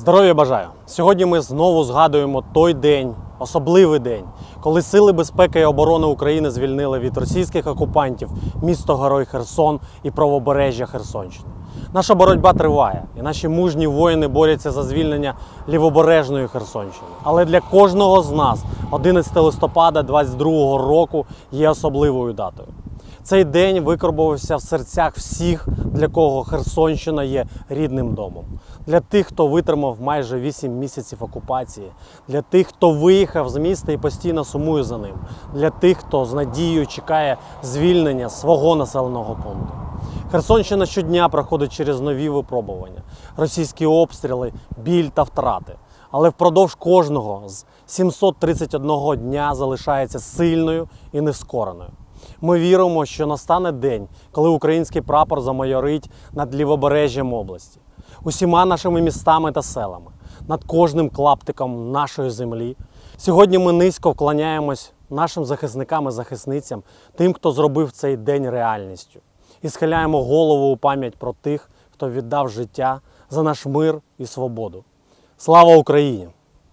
Здоров'я бажаю! Сьогодні ми знову згадуємо той день, особливий день, коли Сили безпеки і оборони України звільнили від російських окупантів місто Герой Херсон і правобережжя Херсонщини. Наша боротьба триває, і наші мужні воїни борються за звільнення лівобережної Херсонщини. Але для кожного з нас 11 листопада 2022 року є особливою датою. Цей день викорбувався в серцях всіх, для кого Херсонщина є рідним домом. Для тих, хто витримав майже 8 місяців окупації, для тих, хто виїхав з міста і постійно сумує за ним, для тих, хто з надією чекає звільнення свого населеного пункту. Херсонщина щодня проходить через нові випробування, російські обстріли, біль та втрати. Але впродовж кожного з 731 дня залишається сильною і нескореною. Ми віримо, що настане день, коли український прапор замайорить над лівобережжям області, усіма нашими містами та селами, над кожним клаптиком нашої землі. Сьогодні ми низько вклоняємось нашим захисникам і захисницям, тим, хто зробив цей день реальністю, і схиляємо голову у пам'ять про тих, хто віддав життя за наш мир і свободу. Слава Україні!